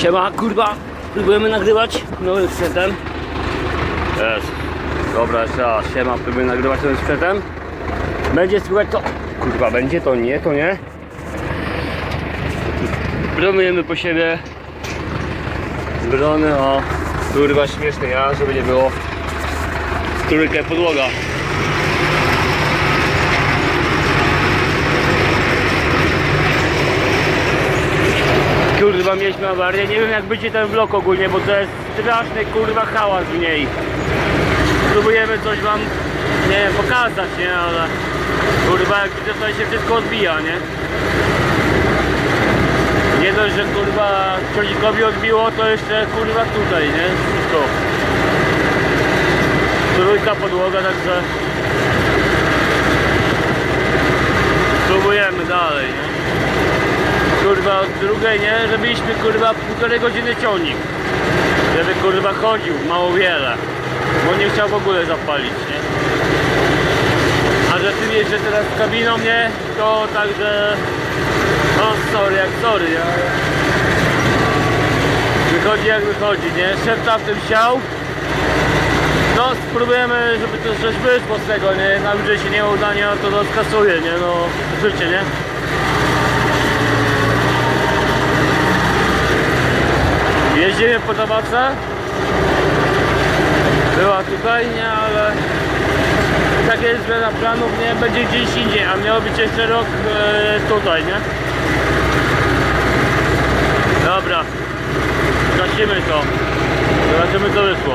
Siema, kurwa, próbujemy nagrywać nowym sprzętem. Jest. Dobra, jeszcze raz. Siema, próbujemy nagrywać nowym sprzętem. Będzie słychać to... Kurwa, będzie to nie, to nie. Promujemy po siebie. Brony, o. Kurwa, śmieszny ja, żeby nie było. Trójkę podłoga. Kurwa, mieliśmy awarię. Nie wiem jak będzie ten blok ogólnie, bo to jest straszny kurwa hałas w niej. Próbujemy coś wam, nie wiem, pokazać, nie, ale kurwa jak widzę to się wszystko odbija, nie? Nie dość, że kurwa ciągnikowi odbiło, to jeszcze kurwa tutaj, nie? Wszystko. Trójka podłoga, także próbujemy dalej, nie? Kurwa od drugiej, nie? Żebyśmy kurwa półtorej godziny ciągnik. Żeby kurwa chodził, mało wiele. Bo nie chciał w ogóle zapalić, nie? A że ty że teraz z kabiną, nie? To także... No sorry, jak sorry, ale... Wychodzi jak wychodzi, nie? Szef tamtym siał. No spróbujemy, żeby to coś wyszło z tego, nie? Na ludzie się nie uda, nie? To to skasuje, nie? No życie, nie? Jeździmy po tabace. Była tutaj, nie, ale tak jest zmiana planów, nie, będzie gdzieś indziej, a miało być jeszcze rok e, tutaj, nie? Dobra, gasimy to. Zobaczymy co wyszło.